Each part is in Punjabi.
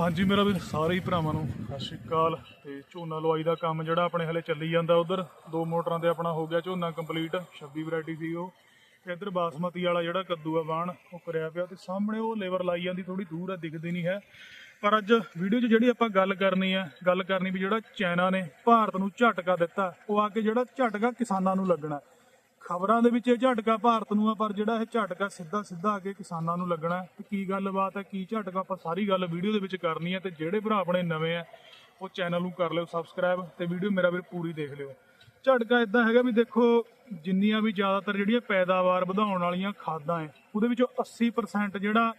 ਹਾਂਜੀ, ਮੇਰਾ ਵੀ ਸਾਰੇ ਹੀ ਭਰਾਵਾਂ ਨੂੰ ਸਤਿ ਸ਼੍ਰੀ ਅਕਾਲ। ਤੇ ਝੋਨਾ ਲਵਾਈ ਦਾ ਕੰਮ ਜਿਹੜਾ ਆਪਣੇ ਹਲੇ ਚੱਲੀ ਜਾਂਦਾ ਉਧਰ। ਦੋ ਮੋਟਰਾਂ ਤੇ ਆਪਣਾ ਹੋ ਗਿਆ ਝੋਨਾ ਕੰਪਲੀਟ 26 ਵੈਰਾਈਟੀ ਸੀ ਉਹ। ਤੇ ਇੱਧਰ ਬਾਸਮਤੀ ਵਾਲਾ ਜਿਹੜਾ ਕੱਦੂ ਆ ਬਾਣ ਉਹ ਕਰਿਆ ਪਿਆ ਤੇ ਸਾਹਮਣੇ ਉਹ ਲੇਬਰ ਲਾਈ ਜਾਂਦੀ ਥੋੜੀ ਦੂਰ ਆ, ਦਿਖਦੀ ਨਹੀਂ ਹੈ। ਪਰ ਅੱਜ ਵੀਡੀਓ 'ਚ ਜਿਹੜੀ ਆਪਾਂ ਗੱਲ ਕਰਨੀ ਆ, ਗੱਲ ਕਰਨੀ ਵੀ ਜਿਹੜਾ ਚਾਈਨਾ ਨੇ ਭਾਰਤ ਨੂੰ ਝਟਕਾ ਦਿੱਤਾ, ਉਹ ਆ ਕੇ ਜਿਹੜਾ ਝਟਕਾ ਕਿਸਾਨਾਂ ਨੂੰ ਲੱਗਣਾ। ਖਬਰਾਂ ਦੇ ਵਿੱਚ ਇਹ ਝਟਕਾ ਭਾਰਤ ਨੂੰ ਆ, ਪਰ ਜਿਹੜਾ ਇਹ ਝਟਕਾ ਸਿੱਧਾ ਸਿੱਧਾ ਆ ਕੇ ਕਿਸਾਨਾਂ ਨੂੰ ਲੱਗਣਾ ਤੇ ਕੀ ਗੱਲਬਾਤ ਹੈ, ਕੀ ਝਟਕਾ, ਆਪਾਂ ਸਾਰੀ ਗੱਲ ਵੀਡੀਓ ਦੇ ਵਿੱਚ ਕਰਨੀ ਹੈ ਤੇ ਜਿਹੜੇ ਭਰਾ ਆਪਣੇ ਨਵੇਂ ਆ, ਉਹ ਚੈਨਲ ਨੂੰ ਕਰ ਲਿਓ, ਸਬਸਕ੍ਰਾਈਬ ਤੇ ਵੀਡੀਓ ਮੇਰਾ ਵੀਰ ਪੂਰੀ ਦੇਖ ਲਿਓ। ਝਟਕਾ ਇਦਾਂ ਹੈਗਾ ਵੀ ਦੇਖੋ, ਜਿੰਨੀਆਂ ਵੀ ਜ਼ਿਆਦਾਤਰ ਜਿਹੜੀਆਂ ਪੈਦਾਵਾਰ ਵਧਾਉਣ ਵਾਲੀਆਂ ਖਾਦਾਂ ਹੈ, ਉਹਦੇ ਵਿੱਚੋਂ 80% ਜਿਹੜਾ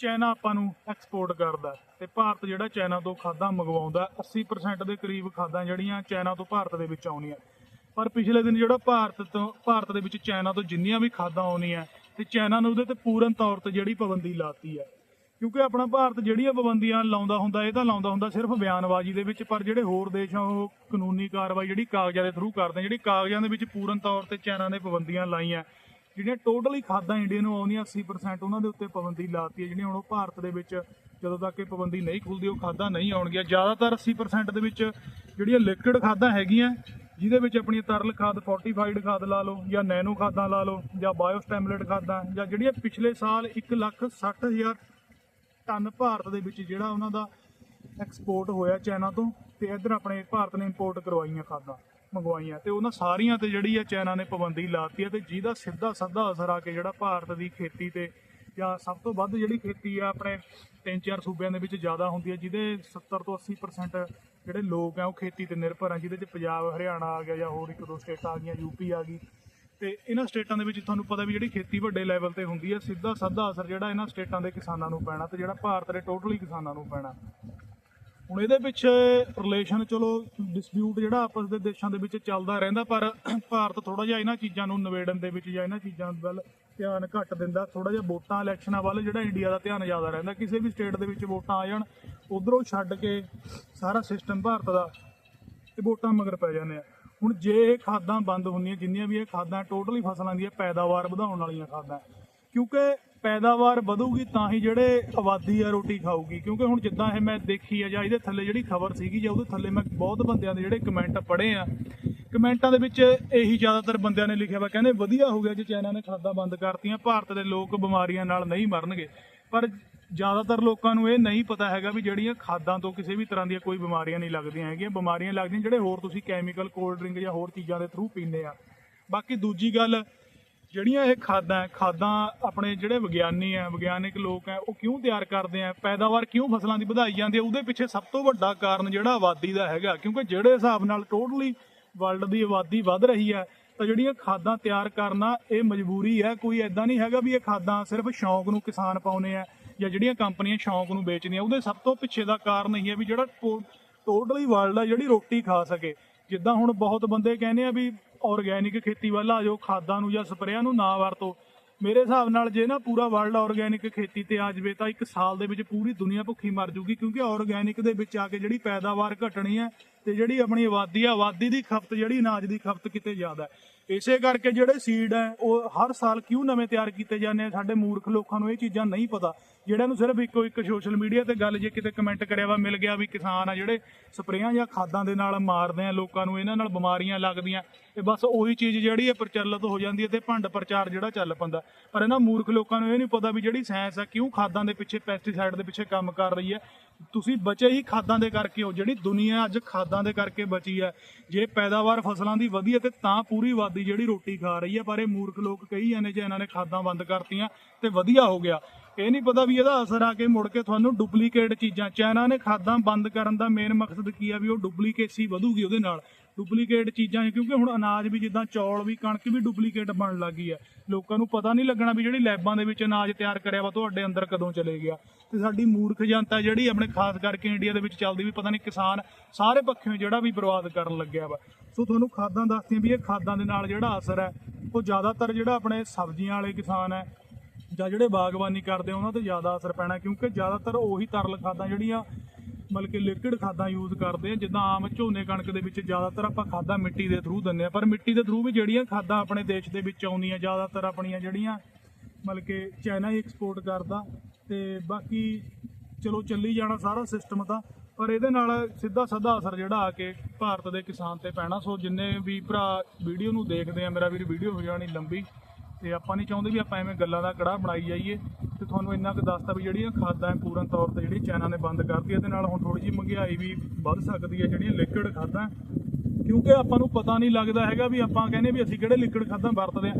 ਚਾਈਨਾ ਆਪਾਂ ਨੂੰ ਐਕਸਪੋਰਟ ਕਰਦਾ ਹੈ। ਤੇ ਭਾਰਤ ਜਿਹੜਾ ਚਾਈਨਾ ਤੋਂ ਖਾਦਾਂ ਮੰਗਵਾਉਂਦਾ 80% ਦੇ ਕਰੀਬ ਖਾਦਾਂ ਜਿਹੜੀਆਂ ਚਾਈਨਾ ਤੋਂ ਭਾਰਤ ਦੇ ਵਿੱਚ ਆਉਣੀਆਂ। ਪਰ ਪਿਛਲੇ ਦਿਨ ਜਿਹੜਾ ਭਾਰਤ ਤੋਂ ਭਾਰਤ ਦੇ ਵਿੱਚ ਚਾਈਨਾ ਤੋਂ ਜਿੰਨੀਆਂ ਵੀ ਖਾਦਾਂ ਆਉਣੀਆਂ ਤੇ ਚਾਈਨਾ ਨੇ ਉਹਦੇ ਤੇ ਪੂਰਨ ਤੌਰ ਤੇ ਜਿਹੜੀ ਪਾਬੰਦੀ ਲਾਤੀ ਹੈ। ਕਿਉਂਕਿ ਆਪਣਾ ਭਾਰਤ ਜਿਹੜੀਆਂ ਪਾਬੰਦੀਆਂ ਲਾਉਂਦਾ ਹੁੰਦਾ, ਇਹ ਤਾਂ ਲਾਉਂਦਾ ਹੁੰਦਾ ਸਿਰਫ ਬਿਆਨਬਾਜ਼ੀ ਦੇ ਵਿੱਚ, ਪਰ ਜਿਹੜੇ ਹੋਰ ਦੇਸ਼ ਆ, ਉਹ ਕਾਨੂੰਨੀ ਕਾਰਵਾਈ ਜਿਹੜੀ ਕਾਗਜ਼ਾਂ ਦੇ ਥਰੂ ਕਰਦੇ ਜਿਹੜੀ ਕਾਗਜ਼ਾਂ ਦੇ ਵਿੱਚ ਪੂਰਨ ਤੌਰ ਤੇ ਚਾਈਨਾ ਨੇ ਪਾਬੰਦੀਆਂ ਲਾਈਆਂ, ਜਿਹੜੀਆਂ ਟੋਟਲੀ ਖਾਦਾਂ ਇੰਡੀਆ ਨੂੰ ਆਉਂਦੀਆਂ 80% ਉਹਨਾਂ ਦੇ ਉੱਤੇ ਪਾਬੰਦੀ ਲਾਤੀ ਹੈ, ਜਿਹੜੀਆਂ ਹੁਣ ਉਹ ਭਾਰਤ ਦੇ ਵਿੱਚ ਜਦੋਂ ਤੱਕ ਇਹ ਪਾਬੰਦੀ ਨਹੀਂ ਖੁੱਲਦੀ, ਉਹ ਖਾਦਾਂ ਨਹੀਂ ਆਉਣਗੀਆਂ। ਜ਼ਿਆਦਾਤਰ 80% ਦੇ ਵਿੱਚ ਜਿਹੜੀਆਂ ਲਿਕਵਿਡ ਖਾਦਾਂ ਹੈਗੀਆਂ ਜਿਹਦੇ ਵਿੱਚ ਆਪਣੀ ਤਰਲ ਖਾਦ ਫੋਰਟੀਫਾਈਡ ਖਾਦ ਲਾ ਲਓ, ਜਾਂ ਨੈਨੋ ਖਾਦਾਂ ਲਾ ਲਓ, ਜਾਂ ਬਾਇਓਸਟੈਮੂਲੇਟ ਖਾਦਾਂ, ਜਾਂ ਜਿਹੜੀਆਂ ਪਿਛਲੇ ਸਾਲ 160000 ਟਨ ਭਾਰਤ ਦੇ ਵਿੱਚ ਜਿਹੜਾ ਉਹਨਾਂ ਦਾ ਐਕਸਪੋਰਟ ਹੋਇਆ ਚਾਈਨਾ ਤੋਂ, ਤੇ ਇੱਧਰ ਆਪਣੇ ਭਾਰਤ ਨੇ ਇੰਪੋਰਟ ਕਰਵਾਈਆਂ ਖਾਦਾਂ, ਮੰਗਵਾਈਆਂ, ਤੇ ਉਹਨਾਂ ਸਾਰੀਆਂ ਤੇ ਜਿਹੜੀ ਆ ਚਾਈਨਾ ਨੇ ਪਾਬੰਦੀ ਲਾਤੀ ਹੈ ਤੇ ਜਿਹਦਾ ਸਿੱਧਾ ਸਿੱਧਾ ਅਸਰ ਆ ਕੇ ਜਿਹੜਾ ਭਾਰਤ ਦੀ ਖੇਤੀ ਤੇ, ਜਾਂ ਸਭ ਤੋਂ ਵੱਧ ਜਿਹੜੀ ਖੇਤੀ ਆ ਆਪਣੇ ਤਿੰਨ ਚਾਰ ਸੂਬਿਆਂ ਦੇ ਵਿੱਚ ਜ਼ਿਆਦਾ ਹੁੰਦੀ ਹੈ ਜਿਹਦੇ 70 ਤੋਂ 80% ਜਿਹੜੇ ਲੋਕ ਆ ਉਹ ਖੇਤੀ ਤੇ ਨਿਰਭਰ ਆ, ਜਿਹਦੇ ਚ ਪੰਜਾਬ, ਹਰਿਆਣਾ ਆ ਗਿਆ ਜਾਂ ਹੋਰ ਇੱਕ ਦੋ ਸਟੇਟਾਂ ਆ ਗਈਆਂ ਯੂਪੀ ਆ ਗਈ। ਤੇ ਇਹਨਾਂ ਸਟੇਟਾਂ ਦੇ ਵਿੱਚ ਤੁਹਾਨੂੰ ਪਤਾ ਵੀ ਜਿਹੜੀ ਖੇਤੀ ਵੱਡੇ ਲੈਵਲ ਤੇ ਹੁੰਦੀ ਹੈ ਸਿੱਧਾ ਸਾਦਾ ਅਸਰ ਜਿਹੜਾ ਇਹਨਾਂ ਸਟੇਟਾਂ ਦੇ ਕਿਸਾਨਾਂ ਨੂੰ ਪੈਣਾ ਤੇ ਜਿਹੜਾ ਭਾਰਤ ਦੇ ਟੋਟਲੀ ਕਿਸਾਨਾਂ ਨੂੰ ਪੈਣਾ। ਹੁਣ ਇਹਦੇ ਪਿੱਛੇ ਰਿਲੇਸ਼ਨ ਚਲੋ ਡਿਸਪਿਊਟ ਜਿਹੜਾ ਆਪਸ ਦੇ ਦੇਸ਼ਾਂ ਦੇ ਵਿੱਚ ਚੱਲਦਾ ਰਹਿੰਦਾ, ਪਰ ਭਾਰਤ ਥੋੜਾ ਜਿਹਾ ਇਹਨਾਂ ਚੀਜ਼ਾਂ ਨੂੰ ਨਿਬੇੜਨ ਦੇ ਵਿੱਚ ਜਾਂ ਇਹਨਾਂ ਚੀਜ਼ਾਂ ਵੱਲ ਧਿਆਨ ਘੱਟ ਦਿੰਦਾ ਥੋੜਾ ਜਿਹਾ ਵੋਟਾਂ ਇਲੈਕਸ਼ਨਾਂ ਵੱਲ ਜਿਹੜਾ ਇੰਡੀਆ ਦਾ ਧਿਆਨ ਜ਼ਿਆਦਾ ਰਹਿੰਦਾ, ਕਿਸੇ ਵੀ ਸਟੇਟ ਦੇ ਵਿੱਚ ਵੋਟਾਂ ਆ ਜਾਣ, ਉਧਰੋਂ ਛੱਡ ਕੇ ਸਾਰਾ ਸਿਸਟਮ ਭਾਰਤ ਦਾ ਤੇ ਵੋਟਾਂ ਮਗਰ ਪੈ ਜਾਂਦੇ ਆ। ਹੁਣ ਜੇ ਇਹ ਖਾਦਾਂ ਬੰਦ ਹੁੰਦੀਆਂ, ਜਿੰਨੀਆਂ ਵੀ ਇਹ ਖਾਦਾਂ, ਟੋਟਲੀ ਫਸਲਾਂ ਦੀਆਂ ਪੈਦਾਵਾਰ ਵਧਾਉਣ ਵਾਲੀਆਂ ਖਾਦਾਂ, ਕਿਉਂਕਿ ਪੈਦਾਵਾਰ ਵਧੂਗੀ ਤਾਂ ਹੀ ਜਿਹੜੇ ਆਬਾਦੀ ਆ ਰੋਟੀ ਖਾਊਗੀ, ਕਿਉਂਕਿ ਹੁਣ ਜਿੱਦਾਂ ਇਹ ਮੈਂ ਦੇਖੀ ਆ ਜਾਂ ਇਹਦੇ ਥੱਲੇ ਜਿਹੜੀ ਖਬਰ ਸੀਗੀ ਜਾਂ ਉਹਦੇ ਥੱਲੇ ਮੈਂ ਬਹੁਤ ਬੰਦਿਆਂ ਦੇ ਜਿਹੜੇ ਕਮੈਂਟ ਪੜ੍ਹੇ ਆ ਕਮੈਂਟਾਂ ਦੇ ਵਿੱਚ ਇਹੀ ਜ਼ਿਆਦਾਤਰ ਬੰਦਿਆਂ ਨੇ ਲਿਖਿਆ ਵਾ, ਕਹਿੰਦੇ ਵਧੀਆ ਹੋ ਗਿਆ ਜੇ ਚਾਈਨਾ ਨੇ ਖਾਦਾਂ ਬੰਦ ਕਰਤੀਆਂ, ਭਾਰਤ ਦੇ ਲੋਕ ਬਿਮਾਰੀਆਂ ਨਾਲ ਨਹੀਂ ਮਰਨਗੇ। ਪਰ ਜ਼ਿਆਦਾਤਰ ਲੋਕਾਂ ਨੂੰ ਇਹ ਨਹੀਂ ਪਤਾ ਹੈਗਾ ਵੀ ਜਿਹੜੀਆਂ ਖਾਦਾਂ ਤੋਂ ਕਿਸੇ ਵੀ ਤਰ੍ਹਾਂ ਦੀਆਂ ਕੋਈ ਬਿਮਾਰੀਆਂ ਨਹੀਂ ਲੱਗਦੀਆਂ ਹੈਗੀਆਂ। ਬਿਮਾਰੀਆਂ ਲੱਗਦੀਆਂ ਜਿਹੜੇ ਹੋਰ ਤੁਸੀਂ ਕੈਮੀਕਲ ਕੋਲਡ ਡਰਿੰਕ ਜਾਂ ਹੋਰ ਚੀਜ਼ਾਂ ਦੇ ਥਰੂ ਪੀਂਦੇ ਆ। ਬਾਕੀ ਦੂਜੀ ਗੱਲ, ਜਿਹੜੀਆਂ ਇਹ ਖਾਦਾਂ ਖਾਦਾਂ ਆਪਣੇ ਜਿਹੜੇ ਵਿਗਿਆਨੀ ਆ ਵਿਗਿਆਨਿਕ ਲੋਕ ਆ ਉਹ ਕਿਉਂ ਤਿਆਰ ਕਰਦੇ ਆ? ਪੈਦਾਵਾਰ ਕਿਉਂ ਫਸਲਾਂ ਦੀ ਵਧਾਈ ਜਾਂਦੀ ਹੈ? ਉਹਦੇ ਪਿੱਛੇ ਸਭ ਤੋਂ ਵੱਡਾ ਕਾਰਨ ਜਿਹੜਾ ਆਬਾਦੀ ਦਾ ਹੈਗਾ, ਕਿਉਂਕਿ ਜਿਹੜੇ ਹਿਸਾਬ ਨਾਲ ਟੋਟਲੀ ਵਰਲਡ ਦੀ ਆਬਾਦੀ ਵੱਧ ਰਹੀ ਹੈ, ਤਾਂ ਜਿਹੜੀਆਂ ਖਾਦਾਂ ਤਿਆਰ ਕਰਨਾ ਇਹ ਮਜਬੂਰੀ ਹੈ। ਕੋਈ ਐਦਾਂ ਨਹੀਂ ਹੈਗਾ ਵੀ ਇਹ ਖਾਦਾਂ ਸਿਰਫ ਸ਼ੌਂਕ ਨੂੰ ਕਿਸਾਨ ਪਾਉਨੇ ਆ ਜਾਂ ਜਿਹੜੀਆਂ ਕੰਪਨੀਆਂ ਸ਼ੌਂਕ ਨੂੰ ਵੇਚਦੀਆਂ। ਉਹਦੇ ਸਭ ਤੋਂ ਪਿੱਛੇ ਦਾ ਕਾਰਨ ਇਹ ਹੈ ਵੀ ਜਿਹੜਾ ਟੋਟਲੀ ਵਰਲਡ ਆ, ਜਿਹੜੀ ਰੋਟੀ ਖਾ ਸਕੇ। ਜਿੱਦਾਂ ਹੁਣ ਬਹੁਤ ਬੰਦੇ ਕਹਿੰਦੇ ਆ ਵੀ ਆਰਗੈਨਿਕ ਖੇਤੀ ਵੱਲ ਆ ਜਾਓ, ਖਾਦਾਂ ਨੂੰ ਜਾਂ ਸਪਰੇਆਂ ਨੂੰ ਨਾ ਵਰਤੋ। ਮੇਰੇ ਹਿਸਾਬ ਨਾਲ ਜੇ ਨਾ ਪੂਰਾ ਵਰਲਡ ਆਰਗੈਨਿਕ ਖੇਤੀ ਤੇ ਆ ਜਾਵੇ ਤਾਂ ਇੱਕ ਸਾਲ ਦੇ ਵਿੱਚ ਪੂਰੀ ਦੁਨੀਆ ਭੁੱਖੀ ਮਰ ਜੂਗੀ, ਕਿਉਂਕਿ ਆਰਗੈਨਿਕ ਦੇ ਵਿੱਚ ਆ ਕੇ ਜਿਹੜੀ ਪੈਦਾਵਾਰ ਘਟਣੀ ਹੈ ਤੇ ਜਿਹੜੀ ਆਪਣੀ ਆਬਾਦੀ ਆ, ਆਬਾਦੀ ਦੀ ਖਪਤ ਜਿਹੜੀ ਅਨਾਜ ਦੀ ਖਪਤ ਕਿਤੇ ਜ਼ਿਆਦਾ ਹੈ। ਇਸੇ ਕਰਕੇ ਜਿਹੜੇ ਸੀਡ ਹੈ, ਉਹ ਹਰ ਸਾਲ ਕਿਉਂ ਨਵੇਂ ਤਿਆਰ ਕੀਤੇ ਜਾਂਦੇ ਆ? ਸਾਡੇ ਮੂਰਖ ਲੋਕਾਂ ਨੂੰ ਇਹ ਚੀਜ਼ਾਂ ਨਹੀਂ ਪਤਾ। ਜਿਹੜਿਆਂ ਨੂੰ ਸਿਰਫ ਇੱਕੋ ਇੱਕ ਸੋਸ਼ਲ ਮੀਡੀਆ ਤੇ ਗੱਲ ਜੇ ਕਿਤੇ ਕਮੈਂਟ ਕਰਿਆ ਵਾ, ਮਿਲ ਗਿਆ ਵੀ ਕਿਸਾਨ ਆ ਜਿਹੜੇ ਸਪਰੇਆਂ ਜਾਂ ਖਾਦਾਂ ਦੇ ਨਾਲ ਮਾਰਦੇ ਆ ਲੋਕਾਂ ਨੂੰ, ਇਹਨਾਂ ਨਾਲ ਬਿਮਾਰੀਆਂ ਲੱਗਦੀਆਂ। ਤੇ ਬਸ ਉਹੀ ਚੀਜ਼ ਜਿਹੜੀ ਹੈ ਪ੍ਰਚਲਿਤ ਹੋ ਜਾਂਦੀ ਹੈ ਤੇ ਭੰਡ ਪ੍ਰਚਾਰ ਜਿਹੜਾ ਚੱਲ ਪੈਂਦਾ। ਪਰ ਇਹਨਾਂ ਮੂਰਖ ਲੋਕਾਂ ਨੂੰ ਇਹ ਨਹੀਂ ਪਤਾ ਵੀ ਜਿਹੜੀ ਸਾਇੰਸ ਆ, ਕਿਉਂ ਖਾਦਾਂ ਦੇ ਪਿੱਛੇ ਪੈਸਟੀਸਾਈਡ ਦੇ ਪਿੱਛੇ ਕੰਮ ਕਰ ਰਹੀ ਹੈ। ਤੁਸੀਂ ਬਚੇ ਹੀ ਖਾਦਾਂ ਦੇ ਕਰਕੇ ਹੋ। ਜਿਹੜੀ ਦੁਨੀਆ ਅੱਜ ਖਾਦਾਂ ਦੇ ਕਰਕੇ ਬਚੀ ਹੈ, ਜੇ ਪੈਦਾਵਾਰ ਫਸਲਾਂ ਦੀ ਵਧੀ ਹੈ ਤੇ ਤਾਂ ਪੂਰੀ ਆਬਾਦੀ ਜਿਹੜੀ ਰੋਟੀ ਖਾ ਰਹੀ ਹੈ। ਪਰ ਇਹ ਮੂਰਖ ਲੋਕ ਕਹੀ ਜਾਂਦੇ ਜੇ ਇਹਨਾਂ ਨੇ ਖਾਦਾਂ ਬੰਦ ਕਰਤੀਆਂ ਤੇ ਵਧੀਆ ਹੋ ਗਿਆ। ਇਹ ਨਹੀਂ ਪਤਾ ਵੀ ਇਹਦਾ ਅਸਰ ਆ ਕੇ ਮੁੜ ਕੇ ਤੁਹਾਨੂੰ ਡੁਪਲੀਕੇਟ ਚੀਜ਼ਾਂ ਚਾਈਨਾ ਨੇ ਖਾਦਾਂ ਬੰਦ ਕਰਨ ਦਾ ਮੇਨ ਮਕਸਦ ਕੀ ਆ ਵੀ ਉਹ ਡੁਪਲੀਕੇਸੀ ਵਧੂਗੀ ਉਹਦੇ ਨਾਲ। ਡੁਪਲੀਕੇਟ ਚੀਜ਼ਾਂ ਕਿਉਂਕਿ ਹੁਣ ਅਨਾਜ ਵੀ ਜਿੱਦਾਂ ਚੌਲ ਵੀ, ਕਣਕ ਵੀ ਡੁਪਲੀਕੇਟ ਬਣਨ ਲੱਗੀ ਹੈ ਲੋਕਾਂ ਨੂੰ ਪਤਾ ਨਹੀਂ ਲੱਗਣਾ ਵੀ ਜਿਹੜੀ ਲੈਬਾਂ ਦੇ ਵਿੱਚ ਅਨਾਜ ਤਿਆਰ ਕਰਿਆ ਵਾ, ਤੁਹਾਡੇ ਅੰਦਰ ਕਦੋਂ ਚਲੇ ਗਿਆ। ਤੇ ਸਾਡੀ ਮੂਰਖ ਜਨਤਾ ਜਿਹੜੀ ਆਪਣੇ ਖਾਸ ਕਰਕੇ ਇੰਡੀਆ ਦੇ ਵਿੱਚ ਚੱਲਦੀ ਵੀ, ਪਤਾ ਨਹੀਂ ਕਿਸਾਨ ਸਾਰੇ ਪੱਖਿਓਂ ਜਿਹੜਾ ਵੀ ਬਰਬਾਦ ਕਰਨ ਲੱਗਿਆ ਵਾ। ਸੋ ਤੁਹਾਨੂੰ ਖਾਦਾਂ ਦੱਸਦੀਆਂ ਵੀ ਇਹ ਖਾਦਾਂ ਦੇ ਨਾਲ ਜਿਹੜਾ ਅਸਰ ਹੈ, ਉਹ ਜ਼ਿਆਦਾਤਰ ਜਿਹੜਾ ਆਪਣੇ ਸਬਜ਼ੀਆਂ ਵਾਲੇ ਕਿਸਾਨ ਹੈ ਜਾਂ ਜਿਹੜੇ ਬਾਗਬਾਨੀ ਕਰਦੇ ਆ, ਉਹਨਾਂ ਤੇ ਜ਼ਿਆਦਾ ਅਸਰ ਪੈਣਾ, ਕਿਉਂਕਿ ਜ਼ਿਆਦਾਤਰ ਉਹੀ ਤਰਲ ਖਾਦਾਂ ਜਿਹੜੀਆਂ, ਮਤਲਬ ਕਿ ਲਿਕਵਿਡ ਖਾਦਾਂ ਯੂਜ਼ ਕਰਦੇ ਆ, ਜਿੱਦਾਂ ਆਮ ਝੋਨੇ ਕਣਕ ਦੇ ਵਿੱਚ ਜ਼ਿਆਦਾਤਰ ਆਪਾਂ ਖਾਦਾਂ ਮਿੱਟੀ ਦੇ ਥਰੂ ਦਿੰਦੇ ਆ, ਪਰ ਮਿੱਟੀ ਦੇ ਥਰੂ ਵੀ ਜਿਹੜੀਆਂ ਖਾਦਾਂ ਆਪਣੇ ਦੇਸ਼ ਦੇ ਵਿੱਚ ਆਉਂਦੀਆਂ, ਜ਼ਿਆਦਾਤਰ ਆਪਣੀਆਂ ਜਿਹੜੀਆਂ, ਮਤਲਬ ਕਿ ਚਾਈਨਾ ਹੀ ਐਕਸਪੋਰਟ ਕਰਦਾ, ਤੇ ਬਾਕੀ ਚਲੋ ਚੱਲੀ ਜਾਣਾ ਸਾਰਾ ਸਿਸਟਮ ਤਾਂ, ਪਰ ਇਹਦੇ ਨਾਲ ਸਿੱਧਾ ਸਾਦਾ ਅਸਰ ਜਿਹੜਾ ਆ ਕੇ ਭਾਰਤ ਦੇ ਕਿਸਾਨ ਤੇ ਪੈਣਾ, ਸੋ ਜਿੰਨੇ ਵੀ ਭਰਾ ਵੀਡੀਓ ਨੂੰ ਦੇਖਦੇ ਆ, ਮੇਰਾ ਵੀਰ ਵੀਡੀਓ ਹੋ ਜਾਣੀ ਲੰਬੀ ਤੇ ਆਪਾਂ ਨਹੀਂ ਚਾਹੁੰਦੇ ਵੀ ਆਪਾਂ ਐਵੇਂ ਗੱਲਾਂ ਦਾ ਕੜਾ ਬਣਾਈ ਜਾਈਏ ਤੇ ਤੁਹਾਨੂੰ ਇੰਨਾ ਕੁ ਦੱਸਤਾ ਵੀ ਜਿਹੜੀਆਂ ਖਾਦਾਂ ਹੈ ਪੂਰਨ ਤੌਰ ਤੇ ਜਿਹੜੀ ਚਾਈਨਾ ਨੇ ਬੰਦ ਕਰਤੀ ਇਹਦੇ ਨਾਲ ਹੁਣ ਥੋੜੀ ਜਿਹੀ ਮਹਿੰਗਾਈ ਵੀ ਵੱਧ ਸਕਦੀ ਹੈ ਜਿਹੜੀਆਂ ਲਿਕਵਿਡ ਖਾਦਾਂ। ਕਿਉਂਕਿ ਆਪਾਂ ਨੂੰ ਪਤਾ ਨਹੀਂ ਲੱਗਦਾ ਹੈਗਾ ਵੀ ਆਪਾਂ ਕਹਿੰਦੇ ਵੀ ਅਸੀਂ ਕਿਹੜੇ ਲਿਕਵਿਡ ਖਾਦਾਂ ਵਰਤਦੇ ਆ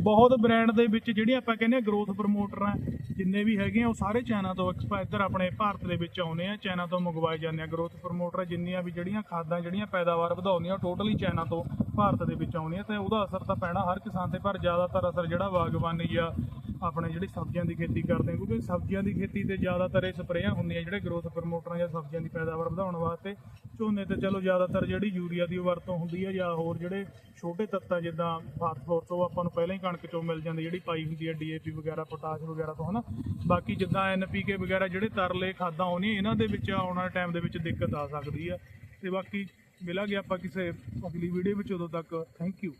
ਬਹੁਤ ਬ੍ਰਾਂਡ ਦੇ ਵਿੱਚ ਜਿਹੜੀਆਂ ਆਪਾਂ ਕਹਿੰਦੇ ਆ ਗਰੋਥ ਪ੍ਰਮੋਟਰ ਆ, ਜਿੰਨੇ ਵੀ ਹੈਗੇ ਆ, ਉਹ ਸਾਰੇ ਚਾਈਨਾ ਤੋਂ ਐਕਸਪਾ ਇੱਧਰ ਆਪਣੇ ਭਾਰਤ ਦੇ ਵਿੱਚ ਆਉਂਦੇ ਆ ਚਾਈਨਾ ਤੋਂ ਮੰਗਵਾਏ ਜਾਂਦੇ ਆ। ਗਰੋਥ ਪ੍ਰਮੋਟਰ ਜਿੰਨੀਆਂ ਵੀ ਜਿਹੜੀਆਂ ਖਾਦਾਂ, ਜਿਹੜੀਆਂ ਪੈਦਾਵਾਰ ਵਧਾਉਂਦੀਆਂ ਟੋਟਲੀ ਚਾਈਨਾ ਤੋਂ ਭਾਰਤ ਦੇ ਵਿੱਚ ਆਉਣੀਆਂ ਤੇ ਉਹਦਾ ਅਸਰ ਤਾਂ ਪੈਣਾ ਹਰ ਕਿਸਾਨ ਤੇ, ਪਰ ਜ਼ਿਆਦਾਤਰ ਅਸਰ ਜਿਹੜਾ ਬਾਗਬਾਨੀ ਆ, ਆਪਣੇ ਜਿਹੜੀ ਸਬਜ਼ੀਆਂ ਦੀ ਖੇਤੀ ਕਰਦੇ ਕਿਉਂਕਿ ਸਬਜ਼ੀਆਂ ਦੀ ਖੇਤੀ ਤੇ ਜ਼ਿਆਦਾਤਰ ਇਹ ਸਪਰੇਆਂ ਹੁੰਦੀਆਂ ਜਿਹੜੇ ਗਰੋਥ ਪ੍ਰਮੋਟਰਾਂ ਜਾਂ ਸਬਜ਼ੀਆਂ ਦੀ ਪੈਦਾਵਾਰ ਵਧਾਉਣ ਵਾਸਤੇ। ਝੋਨੇ ਤੇ ਚਲੋ ਜ਼ਿਆਦਾਤਰ ਜਿਹੜੀ ਯੂਰੀਆ ਦੀ ਵਰਤੋਂ ਹੁੰਦੀ ਹੈ ਜਾਂ ਹੋਰ ਜਿਹੜੇ ਛੋਟੇ ਤੱਤਾਂ ਜਿੱਦਾਂ ਫਾਸਫੋਰਸ ਤੋਂ ਆਪਾਂ ਨੂੰ ਪਹਿਲਾਂ ਹੀ ਕਣਕ ਚੋਂ ਮਿਲ ਜਾਂਦੀ, ਜਿਹੜੀ ਪਾਈ ਹੁੰਦੀ ਹੈ ਡੀਏਪੀ ਵਗੈਰਾ, ਪੋਟਾਸ਼ ਵਗੈਰਾ ਤੋਂ, ਹਨਾ? ਬਾਕੀ ਜਿੱਦਾਂ ਐਨਪੀਕੇ ਵਗੈਰਾ ਜਿਹੜੇ ਤਰਲੇ ਖਾਦਾਂ ਆਉਣੀਆਂ, ਇਹਨਾਂ ਦੇ ਵਿੱਚ ਆਉਣ ਵਾਲੇ ਟਾਈਮ ਦੇ ਵਿੱਚ ਦਿੱਕਤ ਆ ਸਕਦੀ ਹੈ ਤੇ ਬਾਕੀ ਮਿਲਾਂਗੇ ਆਪਾਂ ਕਿਸੇ ਅਗਲੀ ਵੀਡੀਓ ਵਿੱਚ ਉਦੋਂ ਤੱਕ ਥੈਂਕ ਯੂ